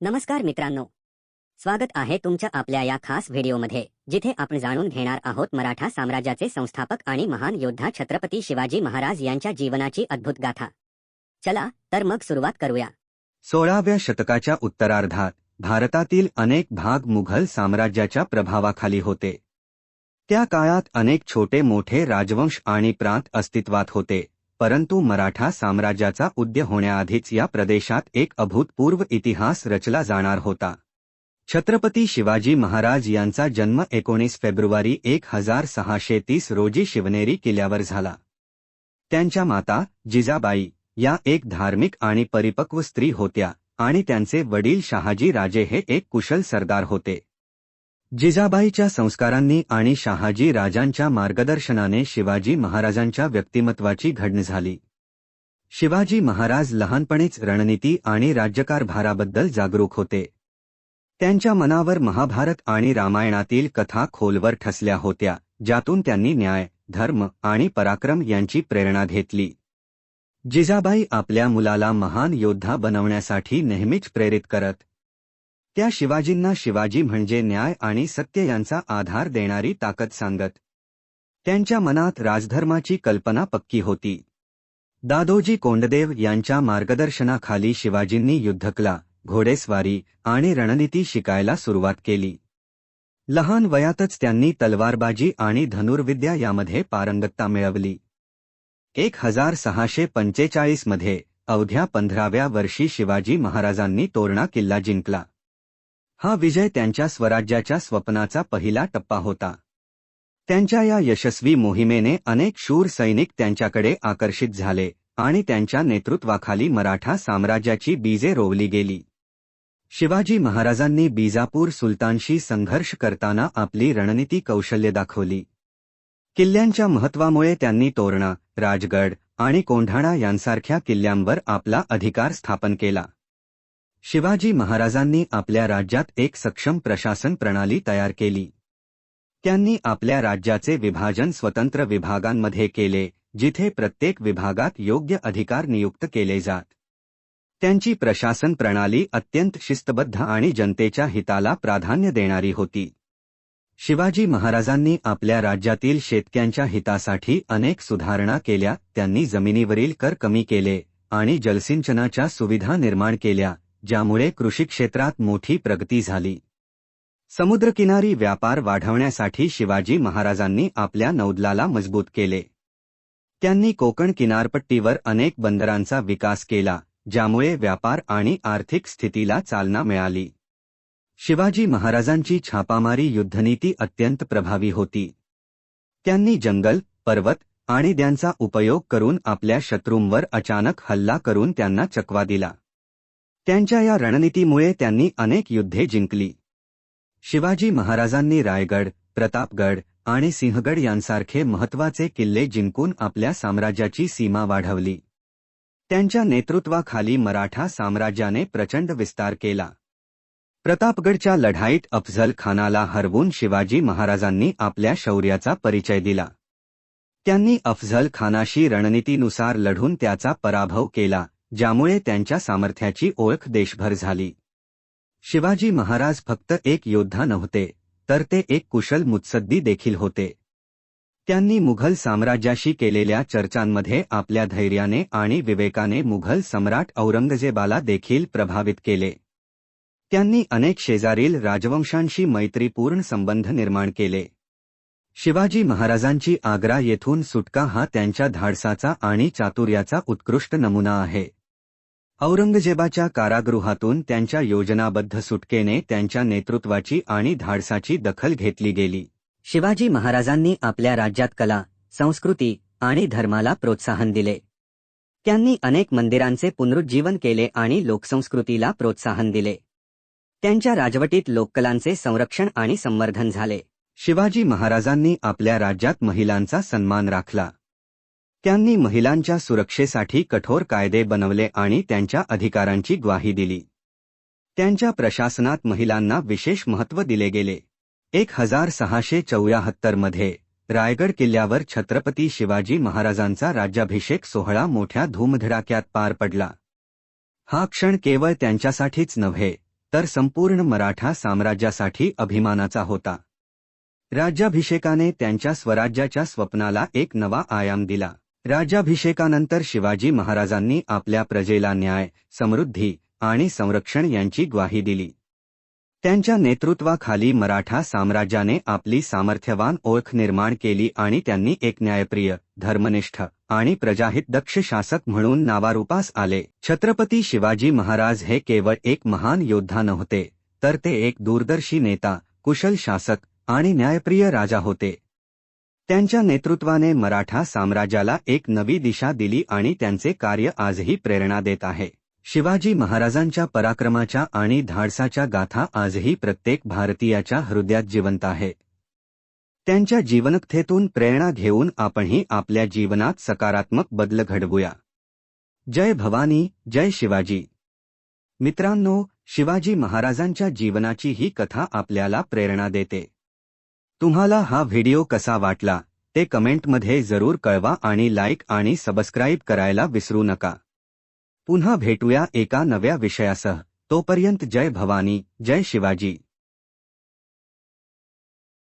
नमस्कार मित्रांनो. स्वागत आहे तुमच्या आपल्या या खास व्हिडिओमध्ये जिथे आपण जाणून घेणार आहोत मराठा साम्राज्याचे संस्थापक आणि महान योद्धा छत्रपती शिवाजी महाराज यांच्या जीवनाची अद्भुत गाथा. चला तर मग सुरुवात करूया. सोळाव्या शतकाच्या उत्तरार्धात भारतातील अनेक भाग मुघल साम्राज्याच्या प्रभावाखाली होते. त्या काळात अनेक छोटे मोठे राजवंश आणि प्रांत अस्तित्वात होते. परंतु मराठा साम्राज्याचा उद्य होण्याआधीच या प्रदेशात एक अभूतपूर्व इतिहास रचला जाणार होता. छत्रपती शिवाजी महाराज यांचा जन्म एकोणीस फेब्रुवारी एक हजार सहाशे तीस रोजी शिवनेरी किल्ल्यावर झाला. त्यांच्या माता जिजाबाई या एक धार्मिक आणि परिपक्व स्त्री होत्या आणि त्यांचे वडील शहाजी राजे हे एक कुशल सरदार होते. जिजाबाईच्या संस्कारांनी आणि शहाजी राजांच्या मार्गदर्शनाने शिवाजी महाराजांच्या व्यक्तिमत्वाची घडण झाली. शिवाजी महाराज लहानपणीच रणनीती आणि राज्यकारभाराबद्दल जागरूक होते. त्यांच्या मनावर महाभारत आणि रामायणातील कथा खोलवर ठसल्या होत्या ज्यातून त्यांनी न्याय धर्म आणि पराक्रम यांची प्रेरणा घेतली. जिजाबाई आपल्या मुलाला महान योद्धा बनवण्यासाठी नेहमीच प्रेरित करत त्या शिवाजींना शिवाजी म्हणजे न्याय आणि सत्य यांचा आधार देणारी ताकद सांगत. त्यांच्या मनात राजधर्माची कल्पना पक्की होती. दादोजी कोंडदेव यांच्या मार्गदर्शनाखाली शिवाजींनी युद्धकला घोडेस्वारी आणि रणनीती शिकायला सुरुवात केली. लहान वयातच त्यांनी तलवारबाजी आणि धनुर्विद्या यामध्ये पारंगतता मिळवली. एक हजार सहाशे पंचेचाळीसमध्ये अवघ्या पंधराव्या वर्षी शिवाजी महाराजांनी तोरणा किल्ला जिंकला. हा विजय त्यांच्या स्वराज्याच्या स्वप्नाचा पहिला टप्पा होता. त्यांच्या या यशस्वी मोहिमेने अनेक शूर सैनिक त्यांच्याकडे आकर्षित झाले आणि त्यांच्या नेतृत्वाखाली मराठा साम्राज्याची बीजे रोवली गेली. शिवाजी महाराजांनी बीजापूर सुलतानशी संघर्ष करताना आपली रणनीती कौशल्य दाखवली. किल्ल्यांच्या महत्वामुळे त्यांनी तोरणा राजगड आणि कोंढाणा यांसारख्या किल्ल्यांवर आपला अधिकार स्थापन केला. शिवाजी महाराजांनी आपल्या राज्यात एक सक्षम प्रशासन प्रणाली तयार केली. त्यांनी आपल्या राज्याचे विभाजन स्वतंत्र विभागांमध्ये केले जिथे प्रत्येक विभागात योग्य अधिकार नियुक्त केले जात. त्यांची प्रशासन प्रणाली अत्यंत शिस्तबद्ध आणि जनतेच्या हिताला प्राधान्य देणारी होती. शिवाजी महाराजांनी आपल्या राज्यातील शेतक्यांच्या हितासाठी अनेक सुधारणा केल्या त्यांनी जमिनीवरील कर कमी केले आणि जलसिंचनाच्या सुविधा निर्माण केल्या. ज्यामुळे कृषी क्षेत्रात मोठी प्रगती झाली. समुद्रकिनारी व्यापार वाढवण्यासाठी शिवाजी महाराजांनी आपल्या नौदलाला मजबूत केले. त्यांनी कोकण किनारपट्टीवर अनेक बंदरांचा विकास केला ज्यामुळे व्यापार आणि आर्थिक स्थितीला चालना मिळाली. शिवाजी महाराजांची छापामारी युद्धनीती अत्यंत प्रभावी होती. त्यांनी जंगल पर्वत आणि त्यांचा उपयोग करून आपल्या शत्रूंवर अचानक हल्ला करून त्यांना चकवा दिला. त्यांच्या या रणनीतीमुळे त्यांनी अनेक युद्धे जिंकली. शिवाजी महाराजांनी रायगड प्रतापगड आणि सिंहगड यांसारखे महत्त्वाचे किल्ले जिंकून आपल्या साम्राज्याची सीमा वाढवली. त्यांच्या नेतृत्वाखाली मराठा साम्राज्याने प्रचंड विस्तार केला. प्रतापगडच्या लढाईत अफझल खानाला हरवून शिवाजी महाराजांनी आपल्या शौर्याचा परिचय दिला. त्यांनी अफझल खानाशी रणनीतीनुसार लढून त्याचा पराभव केला. ज्यामुळे त्यांच्या सामर्थ्याची ओळख देशभर झाली. शिवाजी महाराज फक्त एक योद्धा नव्हते तर ते एक कुशल मुत्सद्दी देखील होते. त्यांनी मुघल साम्राज्याशी केलेल्या चर्चांमध्ये आपल्या धैर्याने आणि विवेकाने मुघल सम्राट औरंगजेबाला देखील प्रभावित केले. त्यांनी अनेक शेजारील राजवंशांशी मैत्रीपूर्ण संबंध निर्माण केले. शिवाजी महाराजांची आग्रा येथून सुटका हा त्यांच्या धाडसाचा आणि चातुर्याचा उत्कृष्ट नमुना आहे. औरंगजेबाच्या कारागृहातून त्यांच्या योजनाबद्ध सुटकेने त्यांच्या नेतृत्वाची आणि धाडसाची दखल घेतली गेली. शिवाजी महाराजांनी आपल्या राज्यात कला संस्कृती आणि धर्माला प्रोत्साहन दिले. त्यांनी अनेक मंदिरांचे पुनरुज्जीवन केले आणि लोकसंस्कृतीला प्रोत्साहन दिले. त्यांच्या राजवटीत लोककलांचे संरक्षण आणि संवर्धन झाले. शिवाजी महाराजांनी आपल्या राज्यात महिलांचा सन्मान राखला. त्यांनी महिलांच्या सुरक्षेसाठी कठोर कायदे बनवले आणि त्यांच्या अधिकारांची ग्वाही दिली. त्यांच्या प्रशासनात महिलांना विशेष महत्त्व दिले गेले. एक हजार सहाशे चौऱ्याहत्तरमध्ये रायगड किल्ल्यावर छत्रपती शिवाजी महाराजांचा राज्याभिषेक सोहळा मोठ्या धूमधडाक्यात पार पडला. हा क्षण केवळ त्यांच्यासाठीच नव्हे तर संपूर्ण मराठा साम्राज्यासाठी अभिमानाचा होता. राज्याभिषेकाने त्यांच्या स्वराज्याच्या स्वप्नाला एक नवा आयाम दिला. राज्याभिषेकानंतर शिवाजी महाराजांनी आपल्या प्रजेला न्याय समृद्धी आणि संरक्षण यांची ग्वाही दिली. त्यांच्या नेतृत्वाखाली मराठा साम्राज्याने आपली सामर्थ्यवान ओळख निर्माण केली आणि त्यांनी एक न्यायप्रिय धर्मनिष्ठ आणि प्रजाहित दक्ष शासक म्हणून नावारूपास आले. छत्रपती शिवाजी महाराज हे केवळ एक महान योद्धा नव्हते तर ते एक दूरदर्शी नेता कुशल शासक आणि न्यायप्रिय राजा होते. त्यांच्या नेतृत्वाने मराठा साम्राज्याला एक नवी दिशा दिली आणि त्यांचे कार्य आजही प्रेरणा देत आहे. शिवाजी महाराजांच्या पराक्रमाच्या आणि धाडसाच्या गाथा आजही प्रत्येक भारतीयाच्या हृदयात जिवंत आहे. त्यांच्या जीवनकथेतून प्रेरणा घेऊन आपणही आपल्या जीवनात सकारात्मक बदल घडवूया. जय भवानी जय शिवाजी. मित्रांनो शिवाजी महाराजांच्या जीवनाची ही कथा आपल्याला प्रेरणा देते. तुम्हाला हा व्हिडिओ कसा वाटला ते कमेंटमध्ये जरूर कळवा आणि लाईक आणि सबस्क्राईब करायला विसरू नका. पुन्हा भेटूया एका नव्या विषयासह. तोपर्यंत जय भवानी जय शिवाजी.